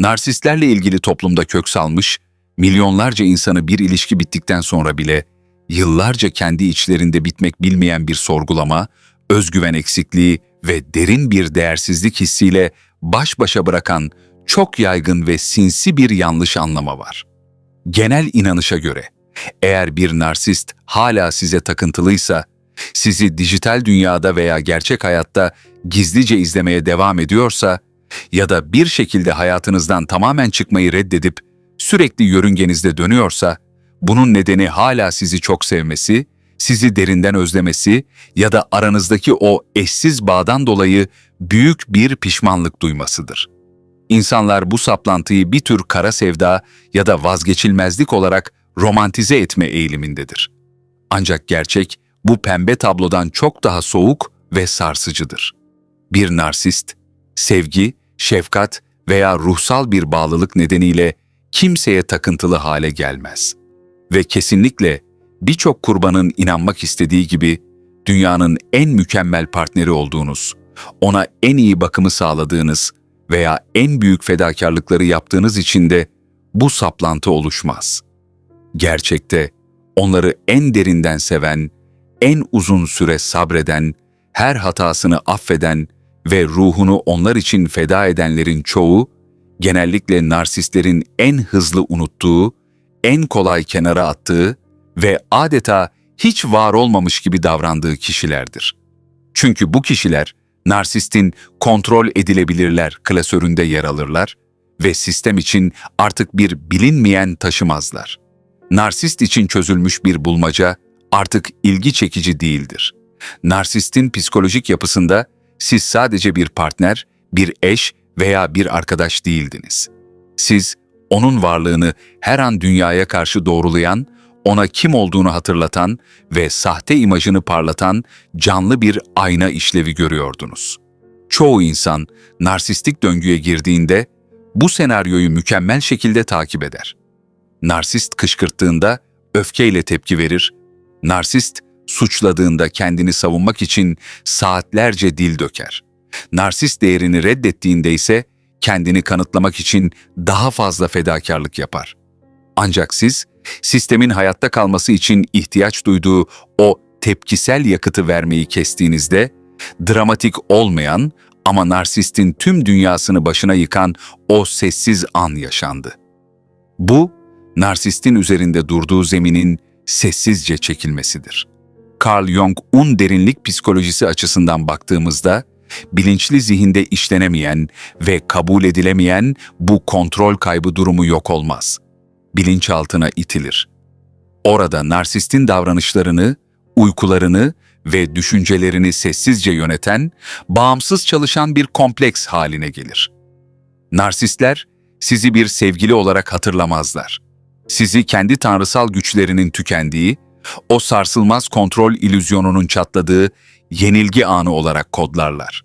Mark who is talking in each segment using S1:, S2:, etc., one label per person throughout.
S1: Narsistlerle ilgili toplumda kök salmış, milyonlarca insanı bir ilişki bittikten sonra bile yıllarca kendi içlerinde bitmek bilmeyen bir sorgulama, özgüven eksikliği ve derin bir değersizlik hissiyle baş başa bırakan çok yaygın ve sinsi bir yanlış anlama var. Genel inanışa göre, eğer bir narsist hala size takıntılıysa, sizi dijital dünyada veya gerçek hayatta gizlice izlemeye devam ediyorsa ya da bir şekilde hayatınızdan tamamen çıkmayı reddedip sürekli yörüngenizde dönüyorsa, bunun nedeni hala sizi çok sevmesi, sizi derinden özlemesi ya da aranızdaki o eşsiz bağdan dolayı büyük bir pişmanlık duymasıdır. İnsanlar bu saplantıyı bir tür kara sevda ya da vazgeçilmezlik olarak romantize etme eğilimindedir. Ancak gerçek bu pembe tablodan çok daha soğuk ve sarsıcıdır. Bir narsist, sevgi, şefkat veya ruhsal bir bağlılık nedeniyle kimseye takıntılı hale gelmez. Ve kesinlikle birçok kurbanın inanmak istediği gibi dünyanın en mükemmel partneri olduğunuz, ona en iyi bakımı sağladığınız veya en büyük fedakarlıkları yaptığınız için de bu saplantı oluşmaz. Gerçekte onları en derinden seven, en uzun süre sabreden, her hatasını affeden ve ruhunu onlar için feda edenlerin çoğu, genellikle narsistlerin en hızlı unuttuğu, en kolay kenara attığı ve adeta hiç var olmamış gibi davrandığı kişilerdir. Çünkü bu kişiler narsistin kontrol edilebilirler klasöründe yer alırlar ve sistem için artık bir bilinmeyen taşımazlar. Narsist için çözülmüş bir bulmaca artık ilgi çekici değildir. Narsistin psikolojik yapısında siz sadece bir partner, bir eş veya bir arkadaş değildiniz. Siz onun varlığını her an dünyaya karşı doğrulayan, ona kim olduğunu hatırlatan ve sahte imajını parlatan canlı bir ayna işlevi görüyordunuz. Çoğu insan narsistik döngüye girdiğinde bu senaryoyu mükemmel şekilde takip eder. Narsist kışkırttığında öfkeyle tepki verir, narsist suçladığında kendini savunmak için saatlerce dil döker. Narsist değerini reddettiğinde ise kendini kanıtlamak için daha fazla fedakarlık yapar. Ancak siz, sistemin hayatta kalması için ihtiyaç duyduğu o tepkisel yakıtı vermeyi kestiğinizde, dramatik olmayan ama narsistin tüm dünyasını başına yıkan o sessiz an yaşandı. Bu, narsistin üzerinde durduğu zeminin sessizce çekilmesidir. Carl Jung-un derinlik psikolojisi açısından baktığımızda, bilinçli zihinde işlenemeyen ve kabul edilemeyen bu kontrol kaybı durumu yok olmaz. Bilinçaltına itilir. Orada narsistin davranışlarını, uykularını ve düşüncelerini sessizce yöneten, bağımsız çalışan bir kompleks haline gelir. Narsistler sizi bir sevgili olarak hatırlamazlar. Sizi kendi tanrısal güçlerinin tükendiği, o sarsılmaz kontrol ilüzyonunun çatladığı yenilgi anı olarak kodlarlar.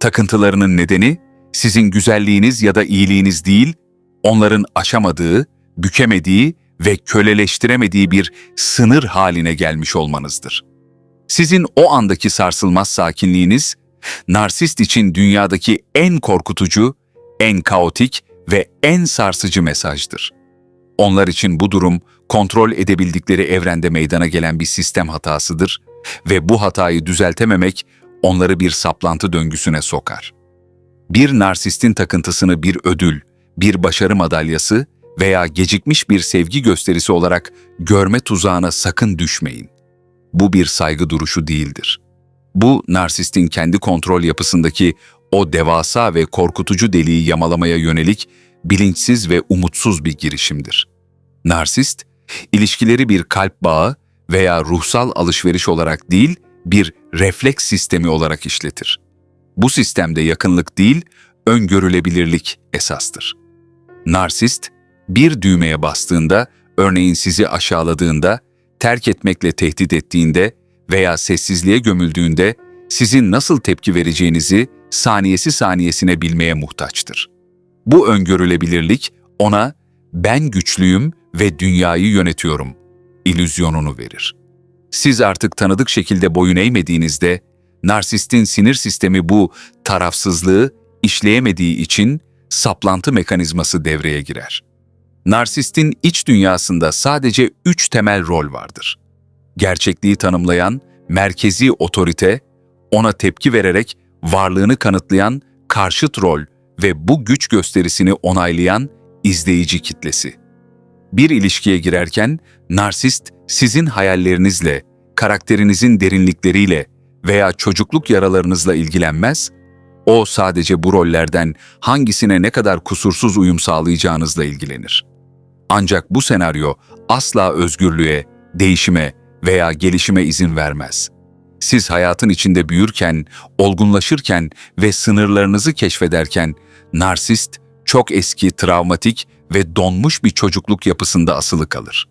S1: Takıntılarının nedeni sizin güzelliğiniz ya da iyiliğiniz değil, onların aşamadığı, bükemediği ve köleleştiremediği bir sınır haline gelmiş olmanızdır. Sizin o andaki sarsılmaz sakinliğiniz, narsist için dünyadaki en korkutucu, en kaotik ve en sarsıcı mesajdır. Onlar için bu durum kontrol edebildikleri evrende meydana gelen bir sistem hatasıdır ve bu hatayı düzeltememek onları bir saplantı döngüsüne sokar. Bir narsistin takıntısını bir ödül, bir başarı madalyası veya gecikmiş bir sevgi gösterisi olarak görme tuzağına sakın düşmeyin. Bu bir saygı duruşu değildir. Bu narsistin kendi kontrol yapısındaki o devasa ve korkutucu deliği yamalamaya yönelik bilinçsiz ve umutsuz bir girişimdir. Narsist, ilişkileri bir kalp bağı veya ruhsal alışveriş olarak değil, bir refleks sistemi olarak işletir. Bu sistemde yakınlık değil, öngörülebilirlik esastır. Narsist, bir düğmeye bastığında, örneğin sizi aşağıladığında, terk etmekle tehdit ettiğinde veya sessizliğe gömüldüğünde sizin nasıl tepki vereceğinizi saniyesi saniyesine bilmeye muhtaçtır. Bu öngörülebilirlik ona ben güçlüyüm ve dünyayı yönetiyorum ilüzyonunu verir. Siz artık tanıdık şekilde boyun eğmediğinizde, narsistin sinir sistemi bu tarafsızlığı işleyemediği için saplantı mekanizması devreye girer. Narsistin iç dünyasında sadece üç temel rol vardır. Gerçekliği tanımlayan, merkezi otorite, ona tepki vererek varlığını kanıtlayan karşıt rol ve bu güç gösterisini onaylayan izleyici kitlesi. Bir ilişkiye girerken narsist sizin hayallerinizle, karakterinizin derinlikleriyle veya çocukluk yaralarınızla ilgilenmez, o sadece bu rollerden hangisine ne kadar kusursuz uyum sağlayacağınızla ilgilenir. Ancak bu senaryo asla özgürlüğe, değişime veya gelişime izin vermez. Siz hayatın içinde büyürken, olgunlaşırken ve sınırlarınızı keşfederken narsist çok eski, travmatik ve donmuş bir çocukluk yapısında asılı kalır.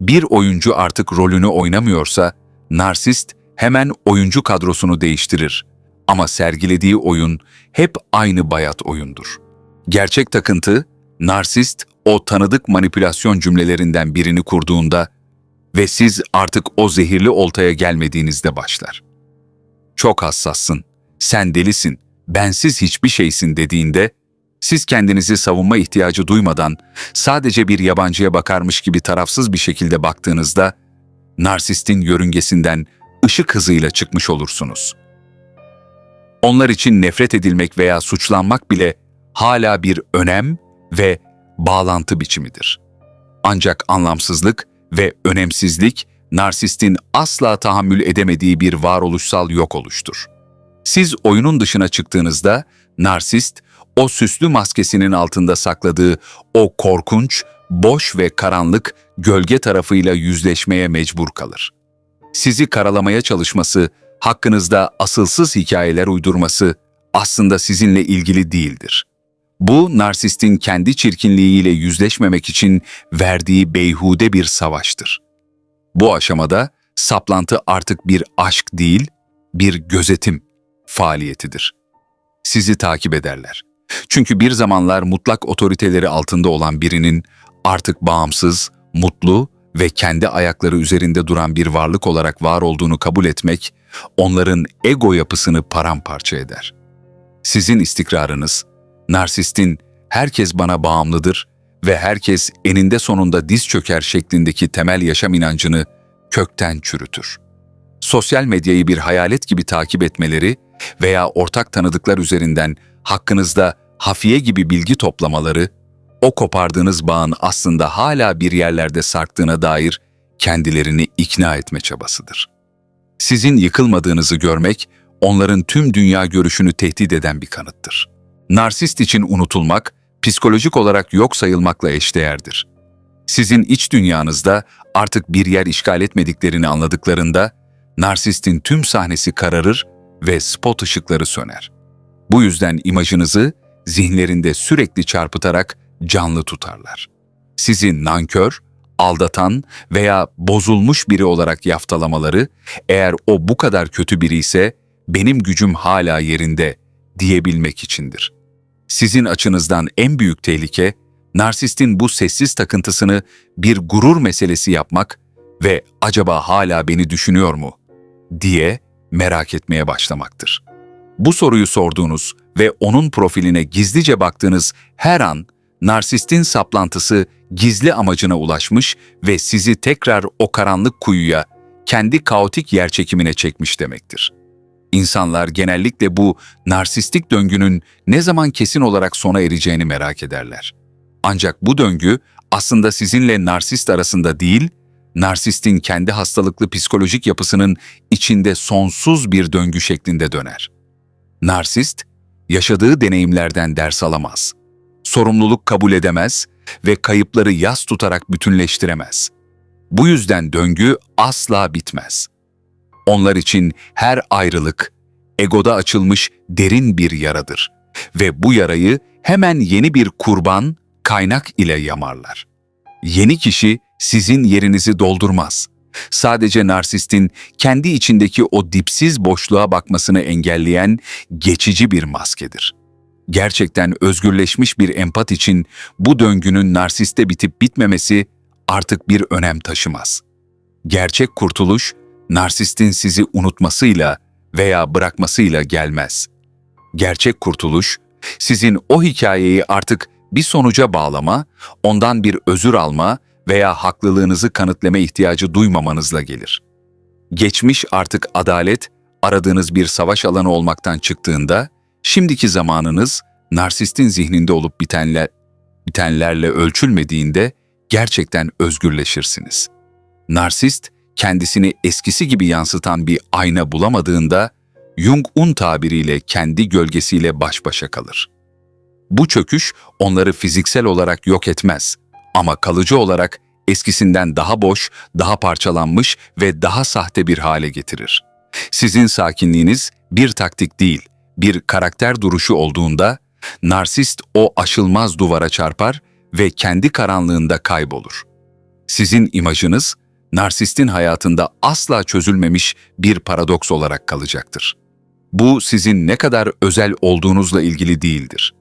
S1: Bir oyuncu artık rolünü oynamıyorsa, narsist hemen oyuncu kadrosunu değiştirir. Ama sergilediği oyun hep aynı bayat oyundur. Gerçek takıntı, narsist o tanıdık manipülasyon cümlelerinden birini kurduğunda ve siz artık o zehirli oltaya gelmediğinizde başlar. Çok hassassın, sen delisin, bensiz hiçbir şeysin dediğinde, siz kendinizi savunma ihtiyacı duymadan sadece bir yabancıya bakarmış gibi tarafsız bir şekilde baktığınızda, narsistin yörüngesinden ışık hızıyla çıkmış olursunuz. Onlar için nefret edilmek veya suçlanmak bile hala bir önem ve bağlantı biçimidir. Ancak anlamsızlık ve önemsizlik narsistin asla tahammül edemediği bir varoluşsal yok oluştur. Siz oyunun dışına çıktığınızda narsist o süslü maskesinin altında sakladığı o korkunç, boş ve karanlık gölge tarafıyla yüzleşmeye mecbur kalır. Sizi karalamaya çalışması, hakkınızda asılsız hikayeler uydurması aslında sizinle ilgili değildir. Bu narsistin kendi çirkinliğiyle yüzleşmemek için verdiği beyhude bir savaştır. Bu aşamada saplantı artık bir aşk değil, bir gözetim faaliyetidir. Sizi takip ederler. Çünkü bir zamanlar mutlak otoriteleri altında olan birinin artık bağımsız, mutlu ve kendi ayakları üzerinde duran bir varlık olarak var olduğunu kabul etmek, onların ego yapısını paramparça eder. Sizin istikrarınız, narsistin herkes bana bağımlıdır ve herkes eninde sonunda diz çöker şeklindeki temel yaşam inancını kökten çürütür. Sosyal medyayı bir hayalet gibi takip etmeleri veya ortak tanıdıklar üzerinden hakkınızda hafiye gibi bilgi toplamaları, o kopardığınız bağın aslında hala bir yerlerde sarktığına dair kendilerini ikna etme çabasıdır. Sizin yıkılmadığınızı görmek, onların tüm dünya görüşünü tehdit eden bir kanıttır. Narsist için unutulmak, psikolojik olarak yok sayılmakla eşdeğerdir. Sizin iç dünyanızda artık bir yer işgal etmediklerini anladıklarında, narsistin tüm sahnesi kararır ve spot ışıkları söner. Bu yüzden imajınızı zihinlerinde sürekli çarpıtarak canlı tutarlar. Sizi nankör, aldatan veya bozulmuş biri olarak yaftalamaları, eğer o bu kadar kötü biri ise benim gücüm hala yerinde diyebilmek içindir. Sizin açınızdan en büyük tehlike, narsistin bu sessiz takıntısını bir gurur meselesi yapmak ve acaba hala beni düşünüyor mu diye merak etmeye başlamaktır. Bu soruyu sorduğunuz ve onun profiline gizlice baktığınız her an narsistin saplantısı gizli amacına ulaşmış ve sizi tekrar o karanlık kuyuya, kendi kaotik yerçekimine çekmiş demektir. İnsanlar genellikle bu narsistik döngünün ne zaman kesin olarak sona ereceğini merak ederler. Ancak bu döngü aslında sizinle narsist arasında değil, narsistin kendi hastalıklı psikolojik yapısının içinde sonsuz bir döngü şeklinde döner. Narsist, yaşadığı deneyimlerden ders alamaz. Sorumluluk kabul edemez ve kayıpları yas tutarak bütünleştiremez. Bu yüzden döngü asla bitmez. Onlar için her ayrılık, egoda açılmış derin bir yaradır ve bu yarayı hemen yeni bir kurban, kaynak ile yamarlar. Yeni kişi sizin yerinizi doldurmaz. Sadece narsistin kendi içindeki o dipsiz boşluğa bakmasını engelleyen geçici bir maskedir. Gerçekten özgürleşmiş bir empat için bu döngünün narsiste bitip bitmemesi artık bir önem taşımaz. Gerçek kurtuluş, narsistin sizi unutmasıyla veya bırakmasıyla gelmez. Gerçek kurtuluş, Sizin o hikayeyi artık bir sonuca bağlama, ondan bir özür alma veya haklılığınızı kanıtlama ihtiyacı duymamanızla gelir. Geçmiş artık adalet, aradığınız bir savaş alanı olmaktan çıktığında, şimdiki zamanınız narsistin zihninde olup bitenler, bitenlerle ölçülmediğinde gerçekten özgürleşirsiniz. Narsist, kendisini eskisi gibi yansıtan bir ayna bulamadığında, Jung-un tabiriyle kendi gölgesiyle baş başa kalır. Bu çöküş onları fiziksel olarak yok etmez ama kalıcı olarak eskisinden daha boş, daha parçalanmış ve daha sahte bir hale getirir. Sizin sakinliğiniz bir taktik değil, bir karakter duruşu olduğunda, narsist o aşılmaz duvara çarpar ve kendi karanlığında kaybolur. Sizin imajınız, narsistin hayatında asla çözülmemiş bir paradoks olarak kalacaktır. Bu sizin ne kadar özel olduğunuzla ilgili değildir.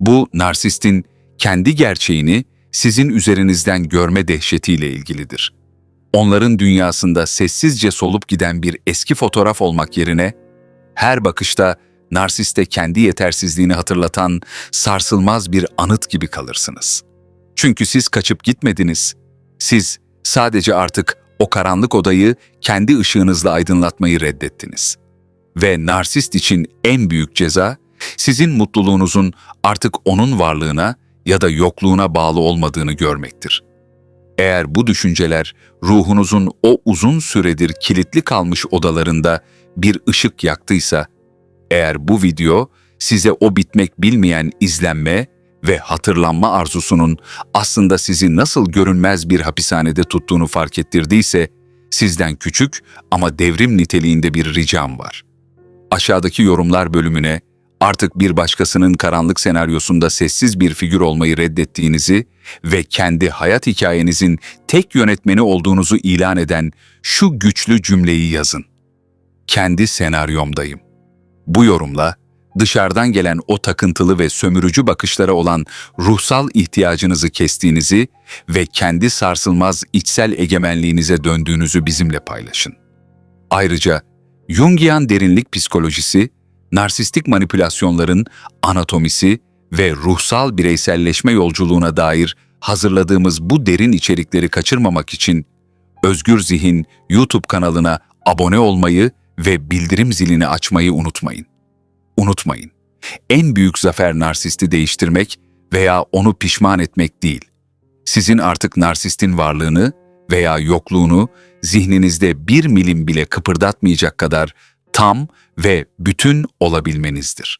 S1: Bu narsistin kendi gerçeğini sizin üzerinizden görme dehşetiyle ilgilidir. Onların dünyasında sessizce solup giden bir eski fotoğraf olmak yerine her bakışta narsiste kendi yetersizliğini hatırlatan sarsılmaz bir anıt gibi kalırsınız. Çünkü siz kaçıp gitmediniz. Siz sadece artık o karanlık odayı kendi ışığınızla aydınlatmayı reddettiniz. Ve narsist için en büyük ceza, sizin mutluluğunuzun artık onun varlığına ya da yokluğuna bağlı olmadığını görmektir. Eğer bu düşünceler ruhunuzun o uzun süredir kilitli kalmış odalarında bir ışık yaktıysa, eğer bu video size o bitmek bilmeyen izlenme ve hatırlanma arzusunun aslında sizi nasıl görünmez bir hapishanede tuttuğunu fark ettirdiyse, sizden küçük ama devrim niteliğinde bir ricam var. Aşağıdaki yorumlar bölümüne artık bir başkasının karanlık senaryosunda sessiz bir figür olmayı reddettiğinizi ve kendi hayat hikayenizin tek yönetmeni olduğunuzu ilan eden şu güçlü cümleyi yazın. Kendi senaryomdayım. Bu yorumla dışarıdan gelen o takıntılı ve sömürücü bakışlara olan ruhsal ihtiyacınızı kestiğinizi ve kendi sarsılmaz içsel egemenliğinize döndüğünüzü bizimle paylaşın. Ayrıca Jungian derinlik psikolojisi, narsistik manipülasyonların anatomisi ve ruhsal bireyselleşme yolculuğuna dair hazırladığımız bu derin içerikleri kaçırmamak için Özgür Zihin YouTube kanalına abone olmayı ve bildirim zilini açmayı unutmayın. Unutmayın, en büyük zafer narsisti değiştirmek veya onu pişman etmek değil. Sizin artık narsistin varlığını veya yokluğunu zihninizde bir milim bile kıpırdatmayacak kadar tam ve bütün olabilmenizdir.